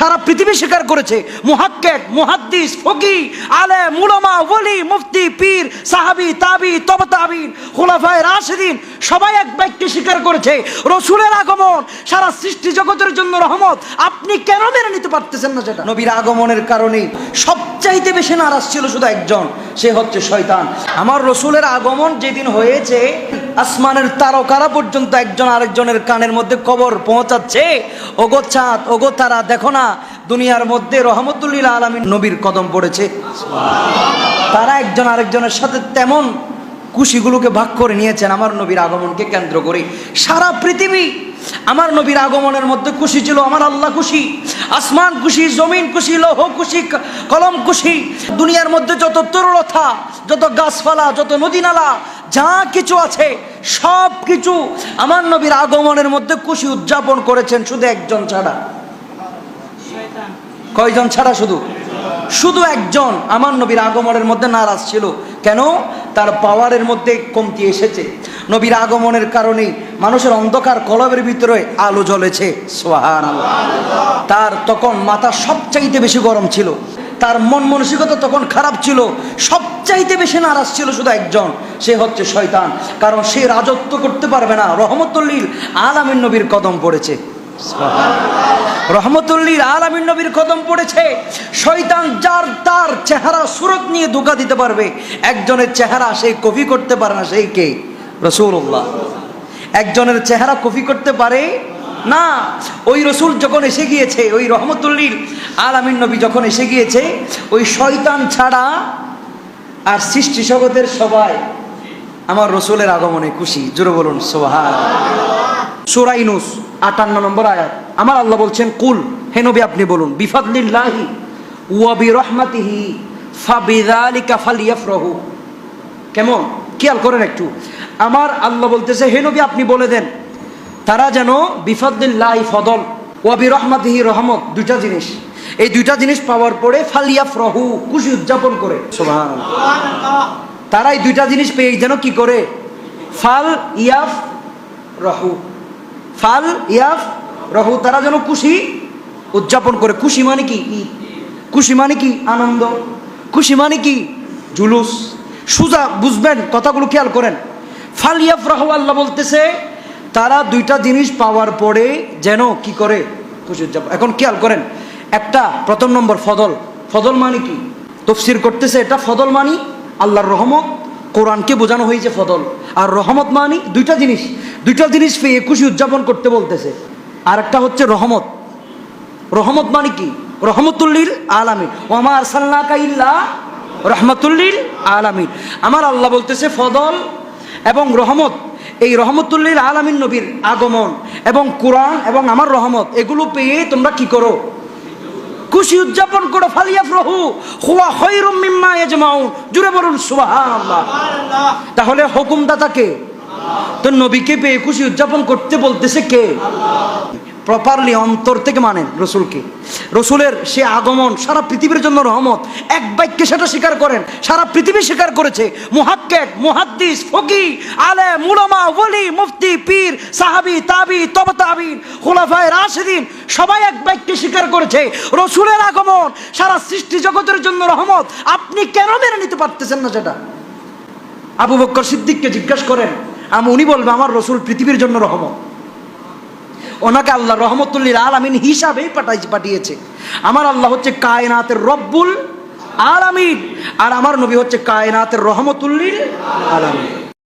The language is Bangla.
সারা পৃথিবী স্বীকার করেছে। মুহাক্কেক, মুহাদ্দিস, ফকি, আলে, মুলমা ওলি মুফতি, পীর, সাহাবি, তাবি তবতাবিন খুলাফায় রাশিদিন, সবাই এক ব্যক্তি স্বীকার করেছে। রসুলের আগমন সারা সৃষ্টি জগতের জন্য রহমত। আপনি কেন মেনে নিতে পারতেছেন না সেটা? নবীর আগমনের কারণে সবচাইতে বেশি নারাজ ছিল শুধু একজন, সে হচ্ছে শয়তান। আমার রসুলের আগমন যেদিন হয়েছে আসমানের তারকারা পর্যন্ত একজন আরেকজনের কানের মধ্যে কবর পৌঁছাচ্ছে। ওগো চাঁদ ওগো তারা, দেখো না, দুনিয়ার মধ্যে রহমতুল্লিল আলমীর নবীর কদম পড়েছে। তারা একজন আরেকজনের সাথে তেমন খুশিগুলোকে ভাগ করে নিয়েছেন। আমার নবীর আগমনকে কেন্দ্র করে সারা পৃথিবী আমার নবীর আগমনের মধ্যে খুশি ছিল, আমার আল্লাহ খুশি। আসমান খুশি, জমিন খুশি, লৌহ খুশি, কলম খুশি। দুনিয়ার মধ্যে যত তরুলতা, যত গাছপালা, যত নদী নালা যা কিছু আছে, সব কিছু আমার নবীর আগমনের মধ্যে খুশি উদযাপন করেছেন শুধু একজন ছাড়া। কয়জন ছাড়া শুধু? শুধু একজন। আমার নবীর আগমনের মধ্যে নারাজ ছিল। কেন? তার পাওয়ারের মধ্যে কমতি এসেছে। নবীর আগমনের কারণে মানুষের অন্ধকার কলবের ভিতরে আলো জ্বলেছে। সোহান তার তখন মাথা সবচাইতে বেশি গরম ছিল। তার মন মানসিকতা তখন খারাপ ছিল। সবচাইতে বেশি নারাজ ছিল শুধু একজন। সে হচ্ছে শয়তান। কারণ সে রাজত্ব করতে পারবে না। রহমতুল্লিল আলামিন নবীর কদম পড়েছে। রহমতুল্লিল আলামিন নবীর কদম পড়েছে। শয়তান যার তার চেহারা সুরত নিয়ে ধোকা দিতে পারবে। একজনের চেহারা সেই কপি করতে পারে না, সেই কে? রসুল্লাহ একজনের চেহারা কপি করতে পারে না। ওই রসুল যখন এসে গিয়েছে, ওই রহমতুল্লিল আলামিন নবী যখন এসে গিয়েছে, ওই শয়তান ছাড়া আর সৃষ্টি জগতের সবাই আমার রসুলের আগমনে খুশি। জোরে বলুন সোহার সুরাইনুস আটান্ন নম্বর আয়াত। আমার আল্লাহ বলছেন, কুল, হে নবী, আপনি বলুন, বিফাদলিল্লাহি ওয়া বিরহমাতিহি ফাবিযালিকা ফালিয়াফরাহু। কেমন? খেয়াল করেন একটু। আমার আল্লাহ বলতেছে, হে নবী, আপনি বলে দেন, তারা যেন বিফাদলিল্লাহি ফদল, ওয়া বিরহমাতিহি রহমত, দুইটা জিনিস। এই দুইটা জিনিস পাওয়ার পরে ফালিয়াফরাহু, খুশি উদযাপন করে। সুবহানাল্লাহ। তারা এই দুইটা জিনিস পেয়ে যেন কি করে? ফাল ইয়াফ রহু। ফাল ইয়াফ রহু, তারা যেন খুশি উদযাপন করে। খুশি মানে কি? ঈদ। খুশি মানে কি আনন্দ? খুশি মানে কি জুলুস? সুজা বুঝবেন, কথাগুলো খেয়াল করেন। ফাল ইয়াফ আল্লাহ বলতেছে, তারা দুইটা জিনিস পাওয়ার পরে যেন কি করে? খুশি এখন খেয়াল করেন, একটা প্রথম নম্বর ফদল। ফদল মানে কি? তফসির করতেছে এটা ফদল মানি আল্লাহর রহমত। কোরআনকে বোঝানো হয়েছে ফদল। আর রহমত মানি দুইটা জিনিস। দুইটা জিনিস পেয়ে খুশি উদযাপন করতে বলতেছে। আর একটা হচ্ছে রহমত। রহমত মানে কি? রহমতুল্লিল আলামিন। ওমা আরসাল্লাকা ইল্লা রহমতুল্লিল আলামিন। আমার আল্লাহ বলতেছে ফদল এবং রহমত এই রহমতুল্লিল আলামিন নবীর আগমন এবং কোরআন এবং আমার রহমত এগুলো পেয়ে তোমরা কি করো? খুশি উদযাপন করো ফালিয়া প্রভু হুয়া খৈরুম মিম্মা ইয়াজমাউন। জুড়ে বলুন সুবহানাল্লাহ। তাহলে হুকুমদাতা কে? তো নবীকে পেয়ে খুশি উদযাপন করতে বলতেছে কে? প্রপারলি অন্তর থেকে মানেন রসুলকে। রসুলের সে আগমন, সারা পৃথিবীর জন্য রহমত, এক বাক্যে সেটা স্বীকার করেন, সারা পৃথিবী স্বীকার করেছে, মুহাক্কেক, মুহাদ্দিস, ফকি, আলে মুলামা ওলি, মুফতি, পীর, সাহাবি, তাবি তবতাবিন খুলাফায় রাশিদিন, সবাই এক বাক্যে স্বীকার করেছে, রসুলের আগমন, সারা সৃষ্টি জগতের জন্য রহমত, আপনি কেন মেনে নিতে পারতেছেন না সেটা? আবু বক্কর সিদ্দিককে জিজ্ঞাসা করেন, আমি উনি বলবে, আমার রসুল পৃথিবীর জন্য রহমত। ওনাকে আল্লাহ রহমতুল্লিল আলামিন হিসাবেই পাঠাই পাঠিয়েছে। আমার আল্লাহ হচ্ছে কায়নাতের রব্বুল আলামিন। আর আমার নবী হচ্ছে কায়নাতের রহমতুল্লিল আলামিন।